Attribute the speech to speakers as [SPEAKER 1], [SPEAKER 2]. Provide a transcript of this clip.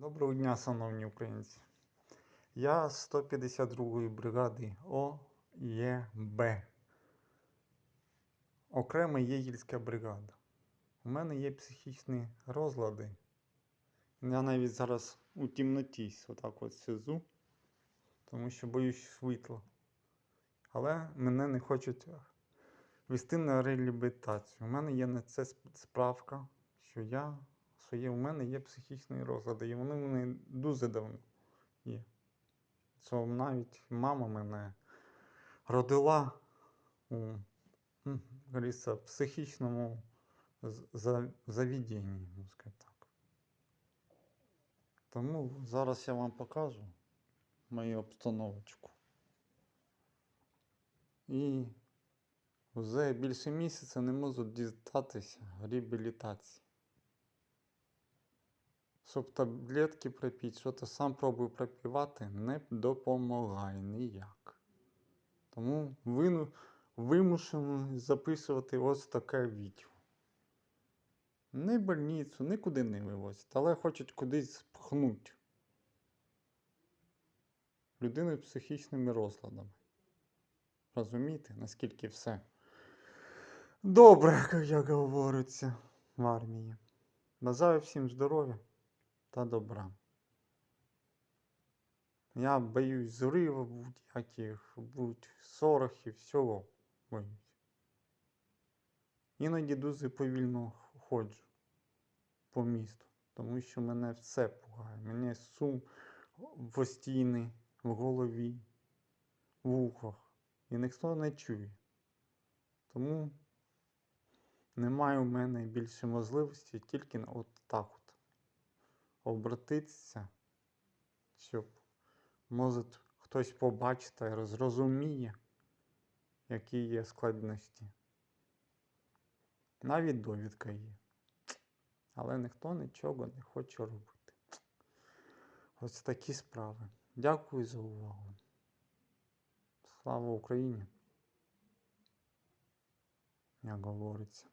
[SPEAKER 1] Доброго дня, шановні українці. Я з 152-ї бригади ОЄБ. Окрема Єгільська бригада. У мене є психічні розлади. Я навіть зараз у темноті отак от сижу, тому що боюсь світла. Але мене не хочуть вести на реабілітацію. У мене є на це справка, що я що є, у мене є психічні розлади, і вони в мене дуже давно є. Що навіть мама мене родила у м, говориться, психічному з- можна так. Тому зараз я вам покажу мою обстановочку. І вже більше місяця не можу дістатися реабілітації. Щоб таблетки пропити, що то сам пробую пропивати, не допомагає ніяк. Тому вину, вимушений записувати ось таке відео. Не больницю, нікуди не вивозять, але хочуть кудись пхнуть. Людину з психічними розладами. Розумієте, наскільки все добре, як говориться в армії. Бажаю всім здоров'я та добра. Я боюсь будь-яких, будь сорохів, всього боюсь. Іноді дуже повільно ходжу по місту, тому що мене все пугає. Мене сум постійний в голові, в ухах. І ніхто не чує. Тому немає у мене більше можливості тільки от так обратитися, щоб може хтось побачить та зрозуміє, які є складності. Навіть довідка є. Але ніхто нічого не хоче робити. Ось такі справи. Дякую за увагу. Слава Україні! Як говориться.